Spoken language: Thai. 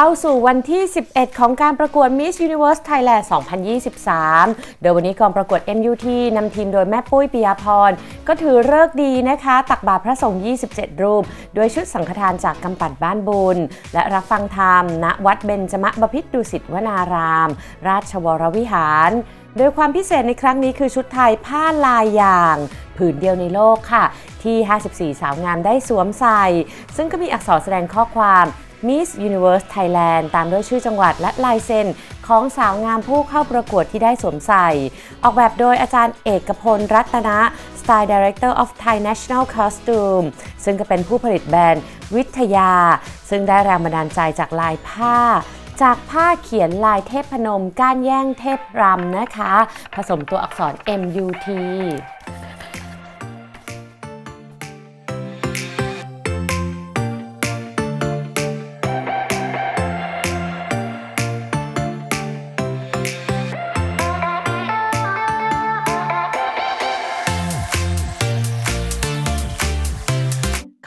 เข้าสู่วันที่ 11 ของการประกวด Miss Universe Thailand 2023 โดยวันนี้กองประกวด MUT นำทีมโดยแม่ปุ้ยปิยาพร ก็ถือเลิกดีนะคะ ตักบาตรพระสงฆ์ 27 รูป ด้วยชุดสังฆทานจากกำปั่นบ้านบุญ และรับฟังธรรม ณ วัดเบญจมบพิตรดุสิตวนาราม ราชวรวิหาร โดยความพิเศษในครั้งนี้คือชุดไทยผ้าลายยางผืนเดียวในโลกค่ะ ที่ 54 สาวงามได้สวมใส่ ซึ่งก็มีอักษรแสดงข้อความ Miss Universe Thailand ตามด้วยชื่อจังหวัดและลายเซ็นของสาวงามผู้เข้าประกวดที่ได้สวมใส่ ออกแบบโดยอาจารย์เอกพลรัตนะ Style Director of Thai National Costume ซึ่งก็เป็นผู้ผลิตแบรนด์วิทยา ซึ่งได้แรงบันดาลใจจากลายผ้าจากผ้าเขียนลายเทพพนม ก้านแย่งเทพรำนะคะ ผสมตัวอักษร MUT